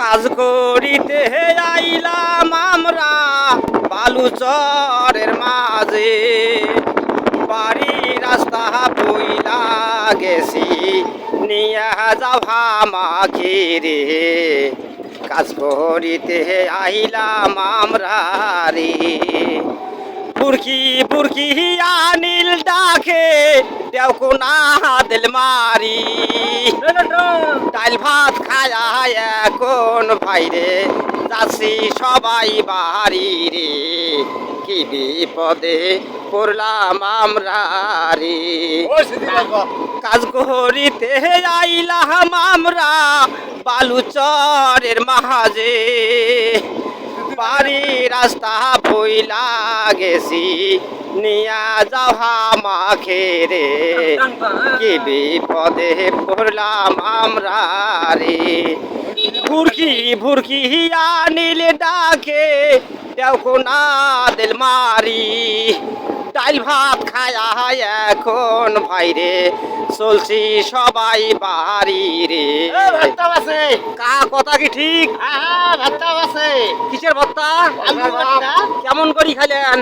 কাজ করিতে আইলাম আমরা বালুচরের মাঝে। বাড়ি রাস্তা বইলা গেছি, নিয়া যাও হামাকে রে। কাজ করিতে আইলাম আমরা রে। বুরকি বুরকি আনিল ডাকে দেও কোনা দিল মারি ডাল ভাত খায়া এখন ভাইরে। যাচ্ছি সবাই বাড়ি রে। কি বিপদে পড়লাম আমরা রে। কাজ করিতে আইলাম আমরা বালুচরের মাঝে বাড়ি রাস্তা বইলা গেছি, নিয়া যাওয়া মাখে রে। কি বিপদে পড়লাম আমরা রে। ভুরকি ভুরকি আনিল ডাকে দেখো না দিল মারি। ডাল ভাত খায়া এখন ভাই রে। চলছি সবাই বাড়ি রে। কা কথা কি ঠিক? কিসের ভত্তা কেমন করি খাইলেন?